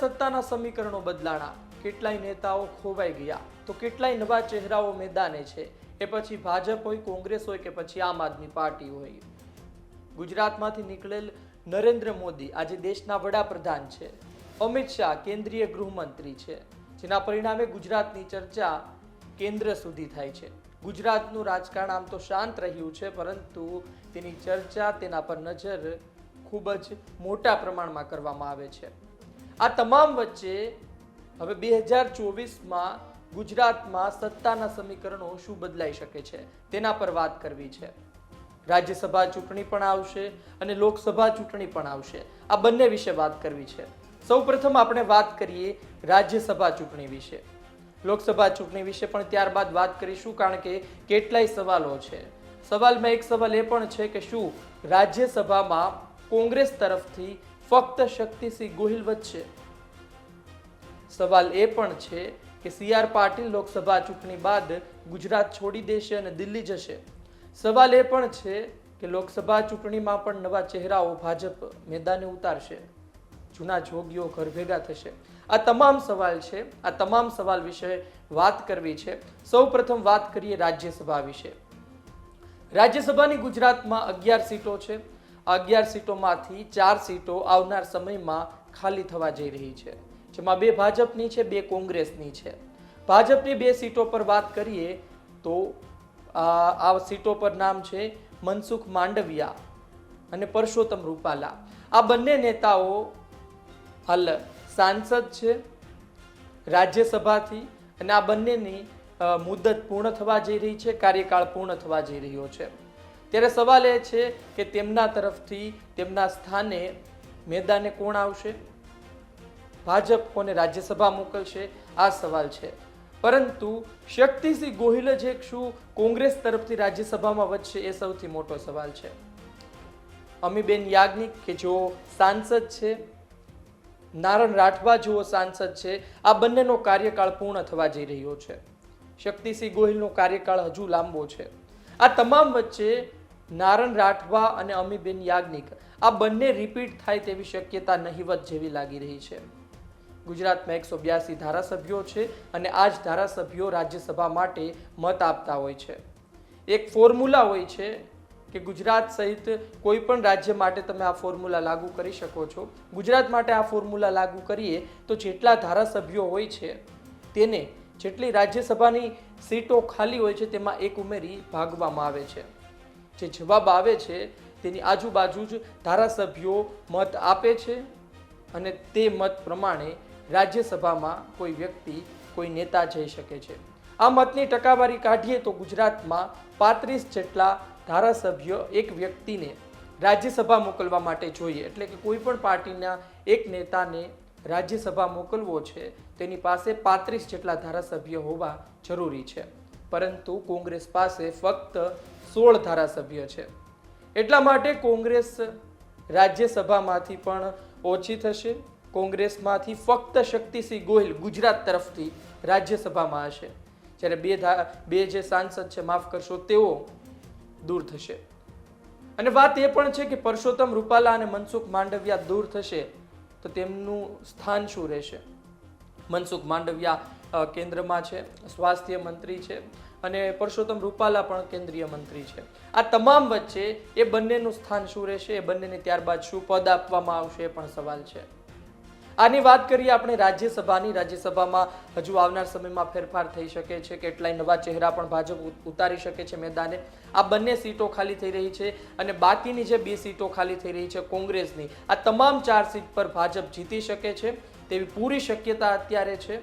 સત્તાના સમીકરણો બદલાણા. કેટલાય નેતાઓ ખોવાઈ ગયા. તો કેટલાય નવા ચહેરાઓ મેદાને છે. એ પછી ભાજપ હોય, કોંગ્રેસ હોય કે પછી આમ આદમી પાર્ટી હોય. ગુજરાતમાંથી નીકળેલ નરેન્દ્ર મોદી આજે દેશના વડાપ્રધાન છે. અમિત શાહ કેન્દ્રીય ગૃહમંત્રી છે. જેના પરિણામે ગુજરાતની ચર્ચા કેન્દ્ર સુધી થાય છે. ગુજરાતનું રાજકારણ આમ તો શાંત રહ્યું છે, પરંતુ તેની ચર્ચા તેના પર નજર ખૂબ જ મોટા પ્રમાણમાં કરવામાં આવે છે. આ તમામ વચ્ચે હવે બે હજાર ચોવીસમાં ગુજરાતમાં સત્તાના સમીકરણો શું બદલાઈ શકે છે? તેના પર વાત કરવી છે. રાજ્યસભા ચૂંટણી પણ આવશે અને લોકસભા ચૂંટણી પણ આવશે. આ બંને વિશે વાત કરવી છે. સૌપ્રથમ આપણે વાત કરીએ રાજ્યસભા ચૂંટણી વિશે. લોકસભા ચૂંટણી વિશે પણ ત્યારબાદ વાત કરીશું, કારણ કે કેટલાય સવાલો છે. સવાલમાં એક સવાલ એ પણ છે કે શું રાજ્યસભામાં કોંગ્રેસ તરફથી ફક્ત શક્તિસિંહ ગોહિલ વચ્ચે. સવાલ એ પણ છે કે સી આર પાટીલ લોકસભા ચૂંટણી બાદ ગુજરાત છોડી દેશે અને દિલ્હી જશે? સવાલ એ પણ છે કે લોકસભા ચૂંટણીમાં પણ નવા ચહેરાઓ ભાજપ મેદાને ઉતારશે. જૂના જોગીઓ ઘર ભેગા થશે. આ તમામ સવાલ છે. આ તમામ સવાલ વિશે વાત કરવી છે. સૌ પ્રથમ વાત કરીએ રાજ્યસભા વિશે. રાજ્યસભાની ગુજરાતમાં અગિયાર સીટો છે. અગિયાર સીટોમાંથી ચાર સીટો આવનાર સમયમાં ખાલી થવા જઈ રહી છે, જેમાં બે ભાજપની છે, બે કોંગ્રેસની છે. ભાજપની બે સીટો પર વાત કરીએ તો આ સીટો પર નામ છે મનસુખ માંડવિયા અને પરસોત્તમ રૂપાલા. આ બંને નેતાઓ હાલ સાંસદ છે, રાજ્યસભાથી અને આ બંનેની મુદત પૂર્ણ થવા જઈ રહી છે, કાર્યકાળ પૂર્ણ થવા જઈ રહ્યો છે. ત્યારે સવાલ એ છે કે તેમના તરફથી તેમના સ્થાને મેદાને કોણ આવશે? ભાજપ કોને રાજ્યસભા મોકલશે? આ સવાલ છે. પરંતુ શક્તિસિંહ ગોહિલ જ એક શું કોંગ્રેસ તરફથી રાજ્યસભામાં વધશે એ સૌથી મોટો સવાલ છે. અમીબેન યાજ્ઞિક કે જેઓ સાંસદ છે? નારણ રાઠવા જેવો સાંસદ છે? આ બંનેનો કાર્યકાળ પૂર્ણ થવા જઈ રહ્યો છે. શક્તિસિંહ ગોહિલનો કાર્યકાળ હજુ લાંબો છે. આ તમામ વચ્ચે નારણ રાઠવા અને અમીબેન યાજ્ઞિક, આ બંને રિપીટ થાય તેવી શક્યતા નહિવત જેવી લાગી રહી છે. ગુજરાતમાં એકસો બ્યાસી ધારાસભ્યો છે અને આ જ ધારાસભ્યો રાજ્યસભા માટે મત આપતા હોય છે. એક ફોર્મ્યુલા હોય છે કે ગુજરાત સહિત કોઈ પણ રાજ્ય માટે તમે આ ફોર્મ્યુલા લાગુ કરી શકો છો. ગુજરાત માટે આ ફોર્મ્યુલા લાગુ કરીએ તો જેટલા ધારાસભ્યો હોય છે તેને જેટલી રાજ્યસભાની સીટો ખાલી હોય છે તેમાં એક ઉમેરી ભાગવામાં આવે છે. જે જવાબ આવે છે, તેની આજુબાજુ જ ધારાસભ્યો મત આપે છે અને તે મત પ્રમાણે રાજ્યસભામાં કોઈ વ્યક્તિ, કોઈ નેતા જઈ શકે છે. આ મતની ટકાવારી કાઢીએ તો ગુજરાતમાં પાંત્રીસ જેટલા ધારાસભ્ય એક વ્યક્તિને રાજ્યસભા મોકલવા માટે જોઈએ. એટલે કે કોઈ પણ પાર્ટીના એક નેતાને રાજ્યસભા મોકલવો છે, તેની પાસે પાંત્રીસ જેટલા ધારાસભ્ય હોવા જરૂરી છે. પરંતુ કોંગ્રેસ પાસે ફક્ત સોળ ધારાસભ્ય છે. એટલા માટે કોંગ્રેસ રાજ્યસભામાંથી પણ ઓછી થશે. કોંગ્રેસમાંથી ફક્ત શક્તિસિંહ ગોહિલ ગુજરાત તરફથી રાજ્યસભામાં હશે. જ્યારે બે બે જે સાંસદ છે, માફ કરશો, તેઓ દૂર થશે. અને વાત એ પણ છે કે પરસોત્તમ રૂપાલા અને મનસુખ માંડવિયા દૂર થશે, તો તેમનું સ્થાન શું રહેશે? મનસુખ માંડવિયા કેન્દ્રમાં છે, સ્વાસ્થ્ય મંત્રી છે અને પરસોત્તમ રૂપાલા પણ કેન્દ્રીય મંત્રી છે. આ તમામ વચ્ચે એ બંનેનું સ્થાન શું રહેશે, એ બંનેને ત્યારબાદ શું પદ આપવામાં આવશે એ પણ સવાલ છે. આની વાત કરીએ આપણે રાજ્યસભાની. રાજ્યસભામાં હજુ આવનાર સમયમાં ફેરફાર થઈ શકે છે, કેટલાય નવા ચહેરા પણ ભાજપ ઉતારી શકે છે મેદાને. આ બંને સીટો ખાલી થઈ રહી છે અને બાકીની જે બે સીટો ખાલી થઈ રહી છે કોંગ્રેસની, આ તમામ ચાર સીટ પર ભાજપ જીતી શકે છે તેવી પૂરી શક્યતા અત્યારે છે.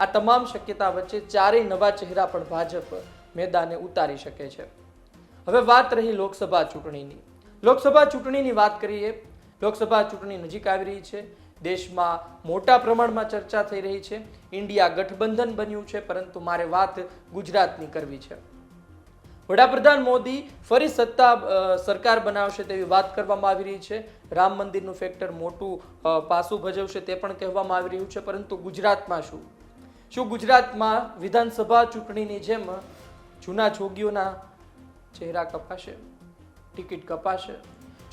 આ તમામ શક્યતા વચ્ચે ચારેય નવા ચહેરા પણ ભાજપ મેદાને ઉતારી શકે છે. હવે વાત રહી લોકસભા ચૂંટણીની. લોકસભા ચૂંટણીની વાત કરીએ, લોકસભા ચૂંટણી નજીક આવી રહી છે. દેશમાં મોટા પ્રમાણમાં ચર્ચા થઈ રહી છે. ઇન્ડિયા ગઠબંધન બન્યું છે, પરંતુ મારે વાત ગુજરાતની કરવી છે. વડાપ્રધાન મોદી ફરી સત્તા સરકાર બનાવશે તેવી વાત કરવામાં આવી રહી છે. રામ મંદિરનું ફેક્ટર મોટું પાસું ભજવશે તે પણ કહેવામાં આવી રહ્યું છે, પરંતુ ગુજરાતમાં શું? શું ગુજરાતમાં વિધાનસભા ચૂંટણીની જેમ જૂના જોગીઓના ચહેરા કપાશે, ટિકિટ કપાશે,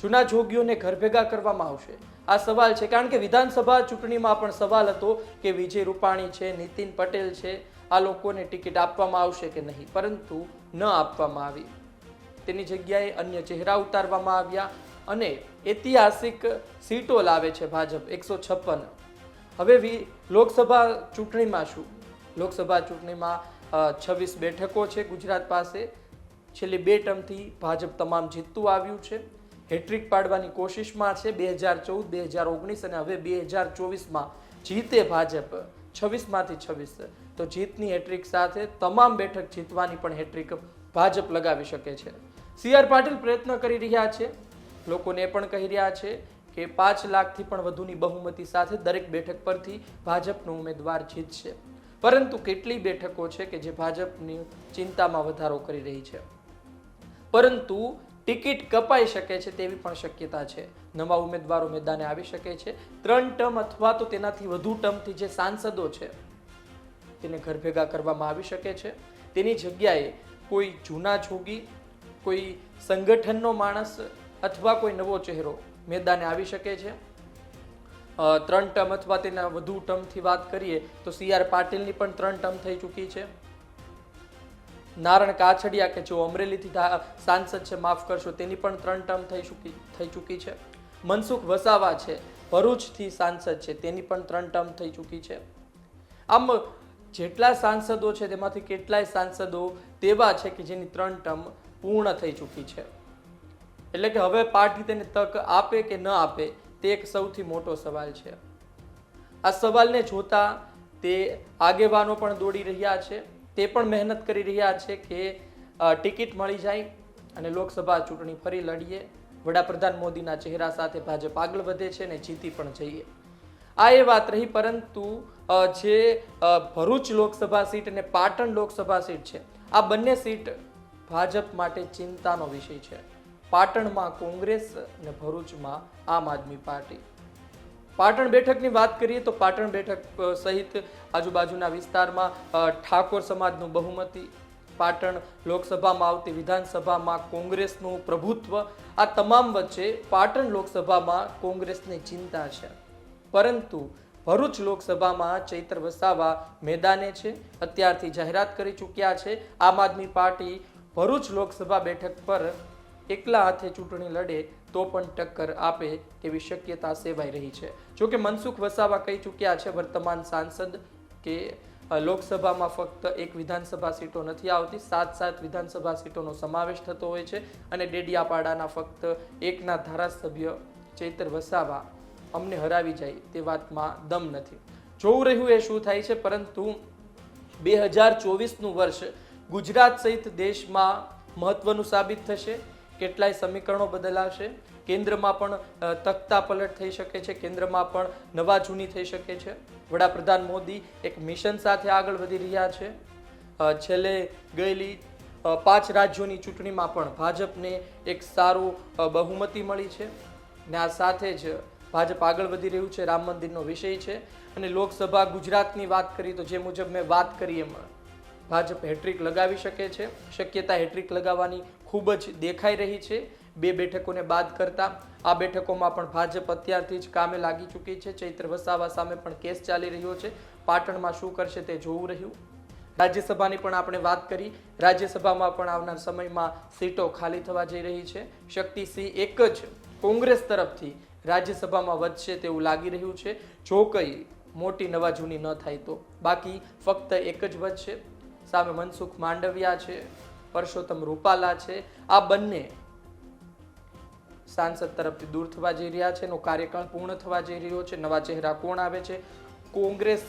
જૂના જોગીઓને ઘર ભેગા કરવામાં આવશે? આ સવાલ છે. કારણ કે વિધાનસભા ચૂંટણીમાં પણ સવાલ હતો કે વિજય રૂપાણી છે, નીતિન પટેલ છે, આ લોકોને ટિકિટ આપવામાં આવશે કે નહીં? પરંતુ ન આપવામાં આવી. તેની જગ્યાએ અન્ય ચહેરા ઉતારવામાં આવ્યા અને ઐતિહાસિક સીટો લાવે છે ભાજપ. એકસો છપ્પન હવે લોકસભા ચૂંટણીમાં શું લોકસભા ચૂંટણીમાં છવ્વીસ બેઠકો છે ગુજરાત પાસે. છેલ્લી બે ટર્મથી ભાજપ તમામ જીતતું આવ્યું છે. હેટ્રિક પાડવાની કોશિશમાં છે બે હજાર ચૌદ, બે હજાર ઓગણીસ અને હવે બે હજાર ચોવીસમાં જીતે ભાજપ. છવ્વીસમાંથી છવ્વીસ. તો જીતની હેટ્રિક સાથે તમામ બેઠક જીતવાની પણ હેટ્રિક ભાજપ લગાવી શકે છે. સી આર પાટીલ પ્રયત્ન કરી રહ્યા છે. લોકોને પણ કહી રહ્યા છે કે પાંચ લાખથી પણ વધુની બહુમતી સાથે દરેક બેઠક પરથી ભાજપનો ઉમેદવાર જીતશે. પરંતુ કેટલી બેઠકો છે કે જે ભાજપની ચિંતામાં વધારો કરી રહી છે? પરંતુ ટિકિટ કપાઈ શકે છે તેવી પણ શક્યતા છે. નવા ઉમેદવારો મેદાને આવી શકે છે. ત્રણ ટર્મ અથવા તો તેનાથી વધુ ટર્મથી જે સાંસદો છે, તેને ઘર ભેગા કરવામાં આવી શકે છે. તેની જગ્યાએ કોઈ જૂના જોગી, કોઈ સંગઠનનો માણસ અથવા કોઈ નવો ચહેરો મેદાને આવી શકે છે. ત્રણ ટર્મ અથવા તેના વધુ ટર્મથી વાત કરીએ તો સી આર પાટીલની પણ ત્રણ ટર્મ થઈ ચૂકી છે. નારણ કાછડિયા કે જેઓ અમરેલીથી સાંસદ છે, માફ કરશો, તેની પણ ત્રણ ટર્મ થઈ ચૂકી થઈ ચૂકી છે. મનસુખ વસાવા છે, ભરૂચથી સાંસદ છે, તેની પણ ત્રણ ટર્મ થઈ ચૂકી છે. આમ, જેટલા સાંસદો છે તેમાંથી કેટલાય સાંસદો તેવા છે કે જેની ત્રણ ટર્મ પૂર્ણ થઈ ચૂકી છે. એટલે કે હવે પાર્ટી તેને તક આપે કે ન આપે, તે એક સૌથી મોટો સવાલ છે. આ સવાલને જોતા તે આગેવાનો પણ દોડી રહ્યા છે. તે પણ મહેનત કરી રહ્યા છે કે ટિકિટ મળી જાય અને લોકસભા ચૂંટણી ફરી લડીએ. વડાપ્રધાન મોદીના ચહેરા સાથે ભાજપ આગળ વધે છે અને જીતી પણ જઈએ. આ એ વાત રહી, પરંતુ જે ભરૂચ લોકસભા સીટ અને પાટણ લોકસભા સીટ છે, આ બંને સીટ ભાજપ માટે ચિંતાનો વિષય છે. પાટણમાં કોંગ્રેસ અને ભરૂચમાં આમ આદમી પાર્ટી. પાટણ બેઠકની વાત કરીએ તો પાટણ બેઠક સહિત આજુબાજુના વિસ્તારમાં ઠાકોર સમાજનું બહુમતી, પાટણ લોકસભામાં આવતી વિધાનસભામાં કોંગ્રેસનું પ્રભુત્વ, આ તમામ વચ્ચે પાટણ લોકસભામાં કોંગ્રેસની ચિંતા છે. પરંતુ ભરૂચ લોકસભામાં ચૈત્ર વસાવા મેદાને છે, અત્યારથી જાહેરાત કરી ચૂક્યા છે. આમ આદમી પાર્ટી ભરૂચ લોકસભા બેઠક પર એકલા હાથે ચૂંટણી લડે તો પણ ટક્કર આપે તેવી શક્યતા સેવાઈ રહી છે. જો કે મનસુખ વસાવા કહી ચૂક્યા છે, વર્તમાન સાંસદ કે લોકસભામાં ફક્ત એક વિધાનસભા સીટો નથી આવતી સાત સાત વિધાનસભા સીટોનો સમાવેશ થતો હોય છે અને ડેડિયાપાડાના ફક્ત એકના ધારાસભ્ય ચૈતર વસાવા અમને હરાવી જાય તે વાતમાં દમ નથી. જોવું રહ્યું એ શું થાય છે, પરંતુ બે હજાર ચોવીસનું વર્ષ ગુજરાત સહિત દેશમાં મહત્વનું સાબિત થશે. કેટલાય સમીકરણો બદલાશે. કેન્દ્રમાં પણ તખતા પલટ થઈ શકે છે. કેન્દ્રમાં પણ નવા જૂની થઈ શકે છે. વડાપ્રધાન મોદી એક મિશન સાથે આગળ વધી રહ્યા છે. છેલ્લે ગયેલી પાંચ રાજ્યોની ચૂંટણીમાં પણ ભાજપને એક સારું બહુમતી મળી છે. ને આ સાથે જ ભાજપ આગળ વધી રહ્યું છે. રામ મંદિરનો વિષય છે. અને લોકસભા ગુજરાતની વાત કરી તો જે મુજબ મેં વાત કરી એમાં, ભાજપ હેટ્રિક લગાવી શકે છે. શક્યતા હેટ્રિક લગાવવાની ખૂબ જ દેખાઈ રહી છે. બે બેઠકોને બાદ કરતા આ બેઠકોમાં પણ ભાજપ અત્યારથી જ કામે લાગી ચૂકી છે. ચૈત્ર વસાવા સામે પણ કેસ ચાલી રહ્યો છે. પાટણમાં શું કરશે તે જોવું રહ્યું. રાજ્યસભાની પણ આપણે વાત કરી. રાજ્યસભામાં પણ આવનાર સમયમાં સીટો ખાલી થવા જઈ રહી છે. શક્તિસિંહ એક જ કોંગ્રેસ તરફથી રાજ્યસભામાં વધશે તેવું લાગી રહ્યું છે. જો કંઈ મોટી નવા જૂની ન થાય તો. બાકી ફક્ત એક જ વધશે સામે મનસુખ માંડવિયા છે. પરસોત્તમ રૂપાલા છે. આ બંને સાંસદ તરફથી દૂર થવા જઈ રહ્યા છે એનો કાર્યકાળ પૂર્ણ થવા જઈ રહ્યો છે. નવા ચહેરા કોણ આવે છે? કોંગ્રેસ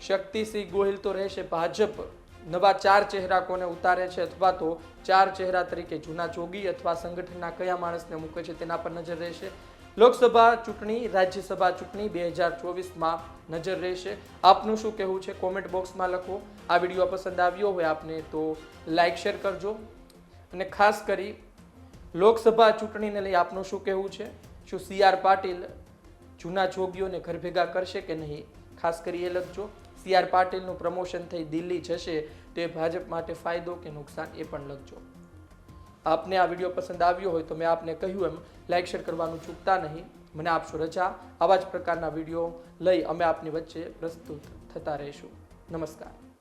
શક્તિસિંહ ગોહિલ તો રહેશે. ભાજપ નવા ચાર ચહેરા કોને ઉતારે છે અથવા તો ચાર ચહેરા તરીકે જૂના જોગી અથવા સંગઠનના કયા માણસને મૂકે છે તેના પર નજર રહેશે. લોકસભા ચૂંટણી, રાજ્યસભા ચૂંટણી બે હજાર ચોવીસમાં નજર રહેશે. આપનું શું કહેવું છે? કોમેન્ટ બોક્સમાં લખો. આ વીડિયો પસંદ આવ્યો હોય આપને તો લાઇક શેર કરજો. અને ખાસ કરી, લોકસભા ચૂંટણીને લઈ આપનું શું કહેવું છે? શું સી આર પાટીલ જૂના જોગીઓને ઘર ભેગા કરશે કે નહીં? ખાસ કરી એ લખજો. સી આર પાટીલનું પ્રમોશન થઈ દિલ્હી જશે તો એ ભાજપ માટે ફાયદો કે નુકસાન એ પણ લખજો. આપને આ વીડિયો પસંદ આવ્યો હોય તો મેં આપને કહ્યું એમ લાઇક શેર કરવાનું ચૂકતા નહીં. મને આપશો રજા? આવા જ પ્રકારના વીડિયો લઈ અમે આપની વચ્ચે પ્રસ્તુત થતા રહીશું. નમસ્કાર.